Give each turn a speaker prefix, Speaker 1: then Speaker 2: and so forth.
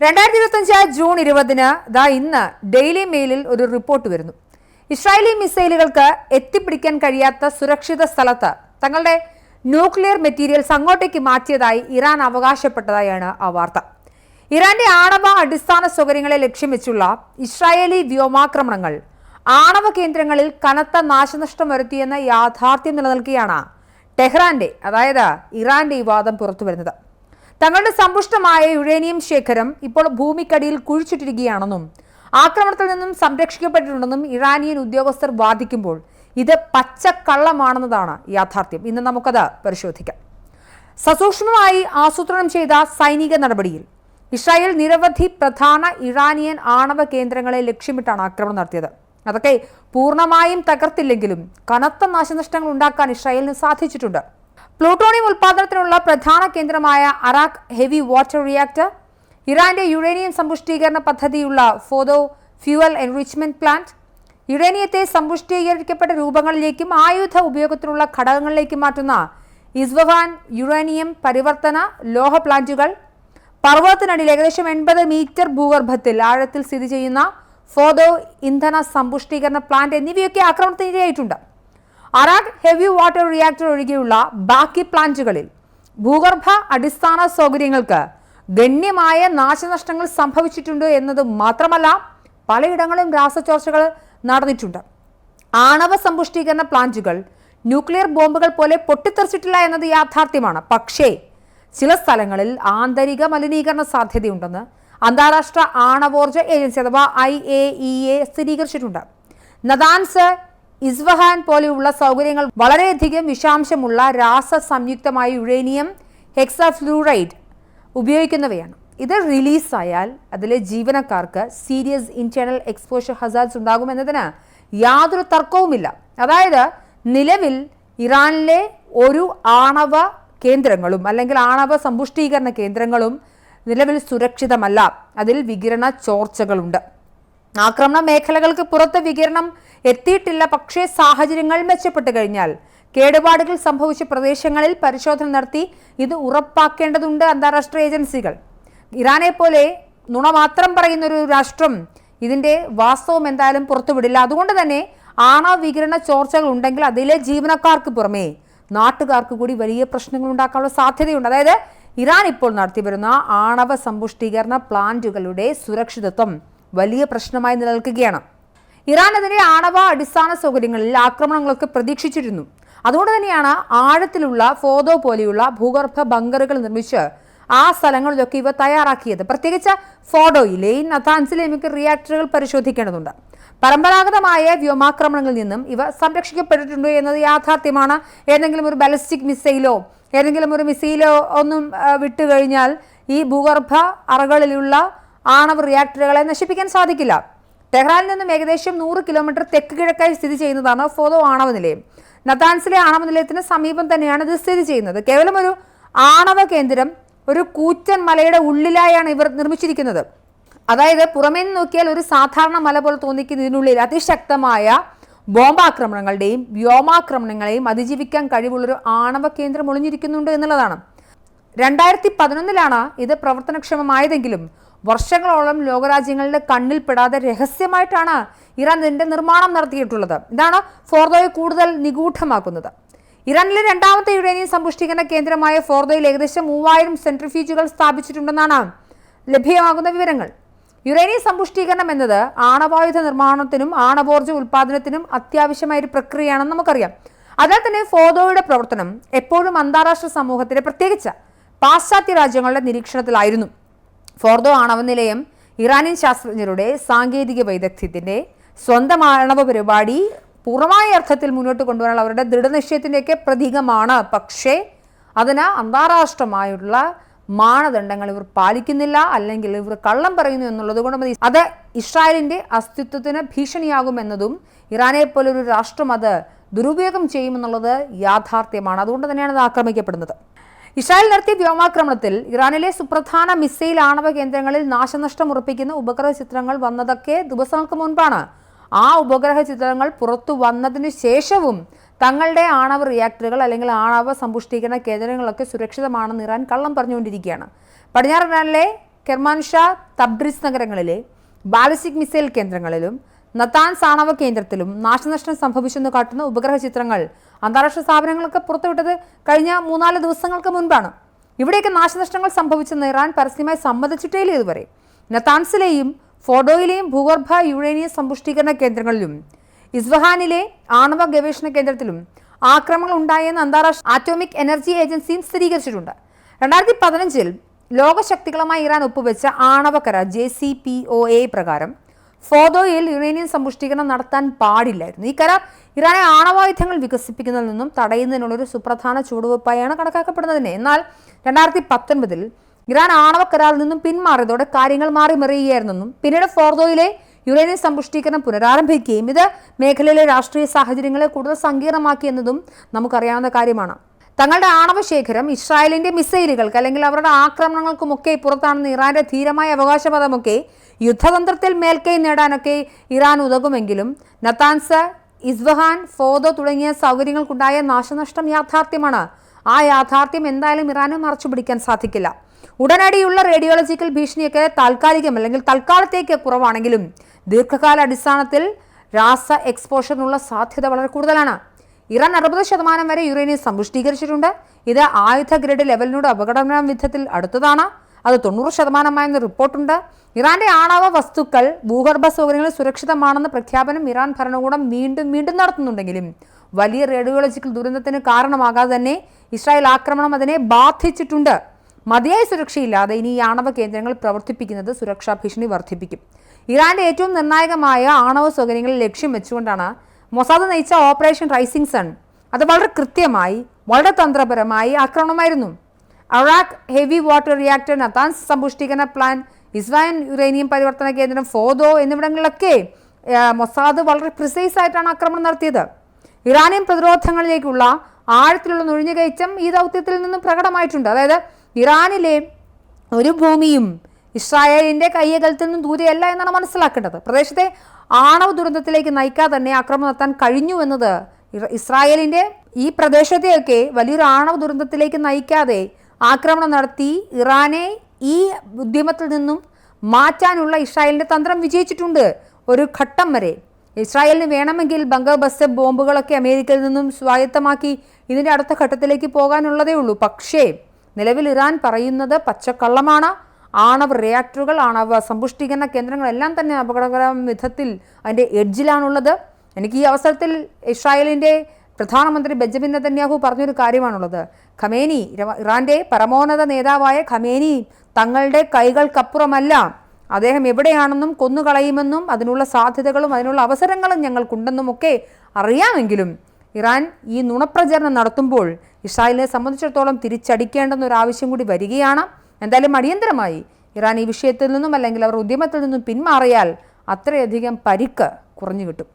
Speaker 1: രണ്ടായിരത്തി ഇരുപത്തഞ്ച് ജൂൺ ഇരുപതിന് ദാ ഇന്ന് ഡെയിലി മെയിലിൽ ഒരു റിപ്പോർട്ട് വരുന്നു. ഇസ്രായേലി മിസൈലുകൾക്ക് എത്തിപ്പിടിക്കാൻ കഴിയാത്ത സുരക്ഷിത സ്ഥലത്ത് തങ്ങളുടെ ന്യൂക്ലിയർ മെറ്റീരിയൽസ് അങ്ങോട്ടേക്ക് മാറ്റിയതായി ഇറാൻ അവകാശപ്പെട്ടതായാണ് ആ വാർത്ത. ഇറാന്റെ ആണവ അടിസ്ഥാന സൗകര്യങ്ങളെ ലക്ഷ്യം വെച്ചുള്ള ഇസ്രായേലി വ്യോമാക്രമണങ്ങൾ ആണവ കേന്ദ്രങ്ങളിൽ കനത്ത നാശനഷ്ടം വരുത്തിയെന്ന യാഥാർത്ഥ്യം നിലനിൽക്കുകയാണ് ടെഹ്റാന്റെ അതായത് ഇറാന്റെ ഈ വാദം പുറത്തു വരുന്നത് തങ്ങളുടെ സമ്പുഷ്ടമായ യുറേനിയം ശേഖരം ഇപ്പോൾ ഭൂമിക്കടിയിൽ കുഴിച്ചിട്ടിരിക്കുകയാണെന്നും ആക്രമണത്തിൽ നിന്നും സംരക്ഷിക്കപ്പെട്ടിട്ടുണ്ടെന്നും ഇറാനിയൻ ഉദ്യോഗസ്ഥർ വാദിക്കുമ്പോൾ ഇത് പച്ചക്കള്ളമാണെന്നതാണ് യാഥാർത്ഥ്യം. ഇന്ന് നമുക്കത് പരിശോധിക്കാം. സസൂക്ഷ്മമായി ആസൂത്രണം ചെയ്ത സൈനിക നടപടിയിൽ ഇസ്രായേൽ നിരവധി പ്രധാന ഇറാനിയൻ ആണവ കേന്ദ്രങ്ങളെ ലക്ഷ്യമിട്ടാണ് ആക്രമണം നടത്തിയത്. അതൊക്കെ പൂർണമായും തകർത്തില്ലെങ്കിലും കനത്ത നാശനഷ്ടങ്ങൾ ഉണ്ടാക്കാൻ ഇസ്രായേലിന് സാധിച്ചിട്ടുണ്ട്. പ്ലൂട്ടോണിയം ഉൽപാദനത്തിനുള്ള പ്രധാന കേന്ദ്രമായ അറാഖ് ഹെവി വാട്ടർ റിയാക്ടർ ഇറാന്റെ യുറേനിയം സമ്പുഷ്ടീകരണ പദ്ധതിയുള്ള ഫോദോ ഫ്യൂവൽ എൻറിച്ച്മെന്റ് പ്ലാന്റ് യുറേനിയത്തെ സമ്പുഷ്ടീകരിക്കപ്പെട്ട രൂപങ്ങളിലേക്കും ആയുധ ഉപയോഗത്തിനുള്ള ഘടകങ്ങളിലേക്കും മാറ്റുന്ന ഇസ്വഹാൻ യുറേനിയം പരിവർത്തന ലോഹ പ്ലാന്റുകൾ പർവതത്തിനടിയിൽ ഏകദേശം എൺപത് മീറ്റർ ഭൂഗർഭത്തിൽ ആഴത്തിൽ സ്ഥിതി ചെയ്യുന്ന ഫോദോ ഇന്ധന സമ്പുഷ്ടീകരണ പ്ലാന്റ് എന്നിവയൊക്കെ ആക്രമണത്തിനിരയായിട്ടുണ്ട്. അറാഖ് ഹെവി വാട്ടർ റിയാക്ടർ ഒഴികെയുള്ള ബാക്കി പ്ലാന്റുകളിൽ ഭൂഗർഭ അടിസ്ഥാന സൗകര്യങ്ങൾക്ക് ഗണ്യമായ നാശനഷ്ടങ്ങൾ സംഭവിച്ചിട്ടുണ്ട് എന്നത് മാത്രമല്ല പലയിടങ്ങളിലും രാസചോർച്ചകൾ നടന്നിട്ടുണ്ട്. ആണവ സമ്പുഷ്ടീകരണ പ്ലാന്റുകൾ ന്യൂക്ലിയർ ബോംബുകൾ പോലെ പൊട്ടിത്തെറിച്ചിട്ടില്ല എന്നത് യാഥാർത്ഥ്യമാണ്. പക്ഷേ ചില സ്ഥലങ്ങളിൽ ആന്തരിക മലിനീകരണ സാധ്യതയുണ്ടെന്ന് അന്താരാഷ്ട്ര ആണവോർജ ഏജൻസി അഥവാ ഐ എ ഇ എ സ്ഥിരീകരിച്ചിട്ടുണ്ട്. നദാൻസ് ഇസ്വഹാൻ പോലെയുള്ള സൗകര്യങ്ങൾ വളരെയധികം വിഷാംശമുള്ള രാസ സംയുക്തമായ യുറേനിയം ഹെക്സാഫ്ലൂറൈഡ് ഉപയോഗിക്കുന്നവയാണ്. ഇത് റിലീസായാൽ അതിലെ ജീവനക്കാർക്ക് സീരിയസ് ഇന്റേണൽ എക്സ്പോഷർ ഹസാർഡ്സ് ഉണ്ടാകുമെന്നതിന് യാതൊരു തർക്കവുമില്ല. അതായത് നിലവിൽ ഇറാനിലെ ഒരു ആണവ കേന്ദ്രങ്ങളും അല്ലെങ്കിൽ ആണവ സമ്പുഷ്ടീകരണ കേന്ദ്രങ്ങളും നിലവിൽ സുരക്ഷിതമല്ല. അതിൽ വികിരണ ചോർച്ചകളുണ്ട്. ആക്രമണ മേഖലകൾക്ക് പുറത്ത് വികിരണം എത്തിയിട്ടില്ല പക്ഷേ സാഹചര്യങ്ങൾ മെച്ചപ്പെട്ടു കഴിഞ്ഞാൽ. കേടുപാടുകൾ സംഭവിച്ച പ്രദേശങ്ങളിൽ പരിശോധന നടത്തി ഇത് ഉറപ്പാക്കേണ്ടതുണ്ട് അന്താരാഷ്ട്ര ഏജൻസികൾ. ഇറാനെ പോലെ നുണ മാത്രം പറയുന്ന ഒരു രാഷ്ട്രം ഇതിന്റെ വാസ്തവം എന്തായാലും പുറത്തുവിടില്ല. അതുകൊണ്ട് തന്നെ ആണവ വികിരണ ചോർച്ചകൾ ഉണ്ടെങ്കിൽ അതിലെ ജീവനക്കാർക്ക് പുറമേ നാട്ടുകാർക്ക് കൂടി വലിയ പ്രശ്നങ്ങൾ ഉണ്ടാക്കാനുള്ള സാധ്യതയുണ്ട്. അതായത് ഇറാൻ ഇപ്പോൾ നടത്തിവരുന്ന ആണവ സമ്പുഷ്ടീകരണ പ്ലാന്റുകളുടെ സുരക്ഷിതത്വം വലിയ പ്രശ്നമായി നിലനിൽക്കുകയാണ്. ഇറാൻ അതിന്റെ ആണവ അടിസ്ഥാന സൗകര്യങ്ങളിൽ ആക്രമണങ്ങളൊക്കെ പ്രതീക്ഷിച്ചിരുന്നു. അതുകൊണ്ട് തന്നെയാണ് ആഴത്തിലുള്ള ഫോദോ പോലെയുള്ള ഭൂഗർഭ ബങ്കറുകൾ നിർമ്മിച്ച് ആ സ്ഥലങ്ങളിലൊക്കെ ഇവ തയ്യാറാക്കിയത്. പ്രത്യേകിച്ച് ഫോഡോയിലെയും നഥാൻസിലെയും ഒക്കെ റിയാക്ടറുകൾ പരിശോധിക്കേണ്ടതുണ്ട്. പരമ്പരാഗതമായ വ്യോമാക്രമണങ്ങളിൽ നിന്നും ഇവ സംരക്ഷിക്കപ്പെട്ടിട്ടുണ്ട് എന്നത് യാഥാർത്ഥ്യമാണ്. ഏതെങ്കിലും ഒരു ബാലിസ്റ്റിക് മിസൈലോ ഏതെങ്കിലും ഒരു മിസൈലോ ഒന്നും വിട്ടുകഴിഞ്ഞാൽ വിട്ടു കഴിഞ്ഞാൽ ഈ ഭൂഗർഭ അറകളിലുള്ള ആണവ റിയാക്ടറുകളെ നശിപ്പിക്കാൻ സാധിക്കില്ല. ടെഹ്റാനിൽ നിന്നും ഏകദേശം നൂറ് കിലോമീറ്റർ തെക്ക് കിഴക്കായി സ്ഥിതി ചെയ്യുന്നതാണ് ഫോദോ ആണവ നിലയം. നദാൻസിലെ ആണവ നിലയത്തിന് സമീപം തന്നെയാണ് ഇത് സ്ഥിതി ചെയ്യുന്നത്. കേവലം ഒരു ആണവ കേന്ദ്രം ഒരു കൂറ്റൻ മലയുടെ ഉള്ളിലായാണ് ഇവർ നിർമ്മിച്ചിരിക്കുന്നത്. അതായത് പുറമേ നിന്ന് നോക്കിയാൽ ഒരു സാധാരണ മല പോലെ തോന്നിക്കുന്ന ഇതിനുള്ളിൽ അതിശക്തമായ ബോംബാക്രമണങ്ങളുടെയും വ്യോമാക്രമണങ്ങളെയും അതിജീവിക്കാൻ കഴിവുള്ളൊരു ആണവ കേന്ദ്രം ഒളിഞ്ഞിരിക്കുന്നുണ്ട് എന്നുള്ളതാണ്. രണ്ടായിരത്തി പതിനൊന്നിലാണ് ഇത് പ്രവർത്തനക്ഷമമായതെങ്കിലും വർഷങ്ങളോളം ലോകരാജ്യങ്ങളുടെ കണ്ണിൽപ്പെടാതെ രഹസ്യമായിട്ടാണ് ഇറാൻ ഇതിന്റെ നിർമ്മാണം നടത്തിയിട്ടുള്ളത്. ഇതാണ് ഫോർദോയെ കൂടുതൽ നിഗൂഢമാക്കുന്നത്. ഇറാനിലെ രണ്ടാമത്തെ യുറേനിയം സമ്പുഷ്ടീകരണ കേന്ദ്രമായ ഫോർദോയിൽ ഏകദേശം മൂവായിരം സെൻട്രിഫ്യൂജുകൾ സ്ഥാപിച്ചിട്ടുണ്ടെന്നാണ് ലഭ്യമാകുന്ന വിവരങ്ങൾ. യുറേനിയം സമ്പുഷ്ടീകരണം എന്നത് ആണവായുധ നിർമ്മാണത്തിനും ആണവോർജ ഉൽപ്പാദനത്തിനും അത്യാവശ്യമായ ഒരു പ്രക്രിയയാണെന്ന് നമുക്കറിയാം. അതിനാൽ തന്നെ ഫോർദോയുടെ പ്രവർത്തനം എപ്പോഴും അന്താരാഷ്ട്ര സമൂഹത്തിലെ പ്രത്യേകിച്ച് പാശ്ചാത്യ രാജ്യങ്ങളുടെ നിരീക്ഷണത്തിലായിരുന്നു. ഫോർദോ ആണവ നിലയം ഇറാനിയൻ ശാസ്ത്രജ്ഞരുടെ സാങ്കേതിക വൈദഗ്ധ്യത്തിന്റെ സ്വന്തം ആണവ പരിപാടി പൂർണമായ അർത്ഥത്തിൽ മുന്നോട്ട് കൊണ്ടുവരാൻ അവരുടെ ദൃഢനിശ്ചയത്തിന്റെയൊക്കെ പ്രതീകമാണ്. പക്ഷേ അതിന് അന്താരാഷ്ട്രമായുള്ള മാനദണ്ഡങ്ങൾ ഇവർ പാലിക്കുന്നില്ല അല്ലെങ്കിൽ ഇവർ കള്ളം പറയുന്നു എന്നുള്ളത് കൊണ്ട് മതി. അത് ഇസ്രായേലിന്റെ അസ്തിത്വത്തിന് ഭീഷണിയാകുമെന്നതും ഇറാനെ പോലൊരു രാഷ്ട്രം അത് ദുരുപയോഗം ചെയ്യുമെന്നുള്ളത് യാഥാർത്ഥ്യമാണ്. അതുകൊണ്ട് തന്നെയാണ് അത് ആക്രമിക്കപ്പെടുന്നത്. ഇസ്രായേൽ നടത്തിയ വ്യോമാക്രമണത്തിൽ ഇറാനിലെ സുപ്രധാന മിസൈൽ ആണവ കേന്ദ്രങ്ങളിൽ നാശനഷ്ടം ഉറപ്പിക്കുന്ന ഉപഗ്രഹ ചിത്രങ്ങൾ വന്നതൊക്കെ ദിവസങ്ങൾക്ക് മുൻപാണ്. ആ ഉപഗ്രഹ ചിത്രങ്ങൾ പുറത്തു വന്നതിന് ശേഷവും തങ്ങളുടെ ആണവ റിയാക്ടറുകൾ അല്ലെങ്കിൽ ആണവ സമ്പുഷ്ടീകരണ കേന്ദ്രങ്ങളൊക്കെ സുരക്ഷിതമാണെന്ന് ഇറാൻ കള്ളം പറഞ്ഞുകൊണ്ടിരിക്കുകയാണ്. പടിഞ്ഞാറ് ഇറാനിലെ കെർമാൻഷാ തബ്രിസ് നഗരങ്ങളിലെ ബാലിസ്റ്റിക് മിസൈൽ കേന്ദ്രങ്ങളിലും നത്താൻസ് സാണവ കേന്ദ്രത്തിലും നാശനഷ്ടം സംഭവിച്ചെന്ന് കാട്ടുന്ന ഉപഗ്രഹ ചിത്രങ്ങൾ അന്താരാഷ്ട്ര സ്ഥാപനങ്ങളൊക്കെ പുറത്തുവിട്ടത് കഴിഞ്ഞ മൂന്നാൽ ദിവസങ്ങൾക്ക് മുൻപാണ്. ഇവിടെയൊക്കെ നാശനഷ്ടങ്ങൾ സംഭവിച്ചെന്ന് ഇറാൻ പരസ്യമായി സമ്മതിച്ചിട്ടേയില്ല ഇതുവരെ. നത്താൻസിലെയും ഫോഡോയിലെയും ഭൂഗർഭ യുറേനിയം സമ്പുഷ്ടീകരണ കേന്ദ്രങ്ങളിലും ഇസ്വഹാനിലെ ആണവ ഗവേഷണ കേന്ദ്രത്തിലും ആക്രമണങ്ങൾ ഉണ്ടായെന്ന് അന്താരാഷ്ട്ര ആറ്റോമിക് എനർജി ഏജൻസിയും സ്ഥിരീകരിച്ചിട്ടുണ്ട്. രണ്ടായിരത്തി പതിനഞ്ചിൽ ലോകശക്തികളുമായി ഇറാൻ ഒപ്പുവെച്ച ആണവ J C P O A പ്രകാരം ഫോദോയിൽ യുറേനിയം സമ്പുഷ്ടീകരണം നടത്താൻ പാടില്ലായിരുന്നു. ഈ കരാർ ഇറാനെ ആണവായുധങ്ങൾ വികസിപ്പിക്കുന്നതിൽ നിന്നും തടയുന്നതിനുള്ള ഒരു സുപ്രധാന ചുവടുവെപ്പായാണ് കണക്കാക്കപ്പെടുന്നതിന്. എന്നാൽ രണ്ടായിരത്തി പത്തൊൻപതിൽ ഇറാൻ ആണവ കരാറിൽ നിന്നും പിന്മാറിയതോടെ കാര്യങ്ങൾ മാറി മറിയുകയായിരുന്നെന്നും പിന്നീട് ഫോർദോയിലെ യുറേനിയം സമ്പുഷ്ടീകരണം പുനരാരംഭിക്കുകയും ഇത് മേഖലയിലെ രാഷ്ട്രീയ സാഹചര്യങ്ങളെ കൂടുതൽ സങ്കീർണമാക്കിയെന്നതും നമുക്കറിയാവുന്ന കാര്യമാണ്. തങ്ങളുടെ ആണവ ശേഖരം ഇസ്രായേലിന്റെ മിസൈലുകൾക്ക് അല്ലെങ്കിൽ അവരുടെ ആക്രമണങ്ങൾക്കുമൊക്കെ പുറത്താണെന്ന് ഇറാന്റെ ധീരമായ അവകാശവാദമൊക്കെ യുദ്ധതന്ത്രത്തിൽ മേൽക്കൈ നേടാനൊക്കെ ഇറാൻ ഉതകുമെങ്കിലും നത്താൻസ് ഇസ്വഹാൻ ഫോദോ തുടങ്ങിയ സൗകര്യങ്ങൾക്കുണ്ടായ നാശനഷ്ടം യാഥാർത്ഥ്യമാണ്. ആ യാഥാർത്ഥ്യം എന്തായാലും ഇറാന് മറച്ചു പിടിക്കാൻ സാധിക്കില്ല. ഉടനടിയുള്ള റേഡിയോളജിക്കൽ ഭീഷണിയൊക്കെ താൽക്കാലികം അല്ലെങ്കിൽ തൽക്കാലത്തേക്ക് കുറവാണെങ്കിലും ദീർഘകാല അടിസ്ഥാനത്തിൽ രാസ എക്സ്പോഷറിനുള്ള സാധ്യത വളരെ കൂടുതലാണ്. ഇറാൻ അറുപത് ശതമാനം വരെ യുറേനിയം സമ്പുഷ്ടീകരിച്ചിട്ടുണ്ട്. ഇത് ആയുധ ഗ്രേഡ് ലെവലിനോട് അപകടം വിധത്തിൽ അടുത്തതാണ്. അത് തൊണ്ണൂറ് ശതമാനമായെന്ന് റിപ്പോർട്ടുണ്ട്. ഇറാന്റെ ആണവ വസ്തുക്കൾ ഭൂഗർഭ സൗകര്യങ്ങൾ സുരക്ഷിതമാണെന്ന പ്രഖ്യാപനം ഇറാൻ ഭരണകൂടം വീണ്ടും വീണ്ടും നടത്തുന്നുണ്ടെങ്കിലും വലിയ റേഡിയോളജിക്കൽ ദുരന്തത്തിന് കാരണമാകാതെ തന്നെ ഇസ്രായേൽ ആക്രമണം അതിനെ ബാധിച്ചിട്ടുണ്ട്. മതിയായ സുരക്ഷയില്ലാതെ ഇനി ഈ ആണവ കേന്ദ്രങ്ങൾ പ്രവർത്തിപ്പിക്കുന്നത് സുരക്ഷാ ഭീഷണി വർദ്ധിപ്പിക്കും. ഇറാന്റെ ഏറ്റവും നിർണായകമായ ആണവ സൗകര്യങ്ങളിൽ ലക്ഷ്യം വെച്ചുകൊണ്ടാണ് മൊസാദ് നയിച്ച ഓപ്പറേഷൻ റൈസിംഗ് സൺ. അത് വളരെ കൃത്യമായി വളരെ തന്ത്രപരമായി ആക്രമണമായിരുന്നു. Arak heavy water reactor Natanz സമ്പുഷ്ടീകരണ plan ഇസ്രായൻ യുറേനിയം പരിവർത്തന കേന്ദ്രം ഫോദോ എന്നിവിടങ്ങളിലൊക്കെ മൊസാദ് വളരെ പ്രിസൈസ് ആയിട്ടാണ് ആക്രമണം നടത്തിയത്. ഇറാനിയൻ പ്രതിരോധങ്ങളിലേക്കുള്ള ആഴത്തിലുള്ള നുഴഞ്ഞുകയറ്റം ഈ ദൗത്യത്തിൽ നിന്നും പ്രകടമായിട്ടുണ്ട്. അതായത് ഇറാനിലെ ഒരു ഭൂമിയും ഇസ്രായേലിന്റെ കൈയകലത്തിൽ നിന്നും ദൂരെയല്ല എന്നാണ് മനസ്സിലാക്കേണ്ടത്. പ്രദേശത്തെ ആണവ ദുരന്തത്തിലേക്ക് നയിക്കാതെ തന്നെ ആക്രമണം നടത്താൻ കഴിഞ്ഞു എന്നത് ഇസ്രായേലിന്റെ ഈ പ്രദേശത്തെയൊക്കെ വലിയൊരു ആണവ ദുരന്തത്തിലേക്ക് നയിക്കാതെ ആക്രമണം നടത്തി ഇറാനെ ഈ ഉദ്യമത്തിൽ നിന്നും മാറ്റാനുള്ള ഇസ്രായേലിന്റെ തന്ത്രം വിജയിച്ചിട്ടുണ്ട് ഒരു ഘട്ടം വരെ. ഇസ്രായേലിന് വേണമെങ്കിൽ ബംഗബസ് ബസ് ബോംബുകളൊക്കെ അമേരിക്കയിൽ നിന്നും സ്വായത്തമാക്കി ഇതിന്റെ അടുത്ത ഘട്ടത്തിലേക്ക് പോകാനുള്ളതേ ഉള്ളൂ പക്ഷേ നിലവിൽ ഇറാൻ പറയുന്നത് പച്ചക്കള്ളമാണ്. ആണവ റിയാക്ടറുകൾ ആണവ സമ്പുഷ്ടീകരണ കേന്ദ്രങ്ങളെല്ലാം തന്നെ അപകടകര വിധത്തിൽ അതിന്റെ എഡ്ജിലാണുള്ളത്. എനിക്ക് ഈ അവസരത്തിൽ ഇസ്രായേലിന്റെ പ്രധാനമന്ത്രി ബെഞ്ചമിൻ നെതന്യാഹു പറഞ്ഞൊരു കാര്യമാണുള്ളത്. ഖമേനി ഇറാന്റെ പരമോന്നത നേതാവായ ഖമേനി തങ്ങളുടെ കൈകൾക്കപ്പുറമല്ല. അദ്ദേഹം എവിടെയാണെന്നും കൊന്നുകളയുമെന്നും അതിനുള്ള സാധ്യതകളും അതിനുള്ള അവസരങ്ങളും ഞങ്ങൾക്കുണ്ടെന്നുമൊക്കെ അറിയാമെങ്കിലും ഇറാൻ ഈ നുണപ്രചരണം നടത്തുമ്പോൾ ഇസ്രായേലിനെ സംബന്ധിച്ചിടത്തോളം തിരിച്ചടിക്കേണ്ടെന്നൊരാവശ്യം കൂടി വരികയാണ്. എന്തായാലും അടിയന്തരമായി ഇറാൻ ഈ വിഷയത്തിൽ നിന്നും അല്ലെങ്കിൽ അവർ ഉദ്യമത്തിൽ നിന്നും പിന്മാറിയാൽ അത്രയധികം പരിക്ക് കുറഞ്ഞു കിട്ടും.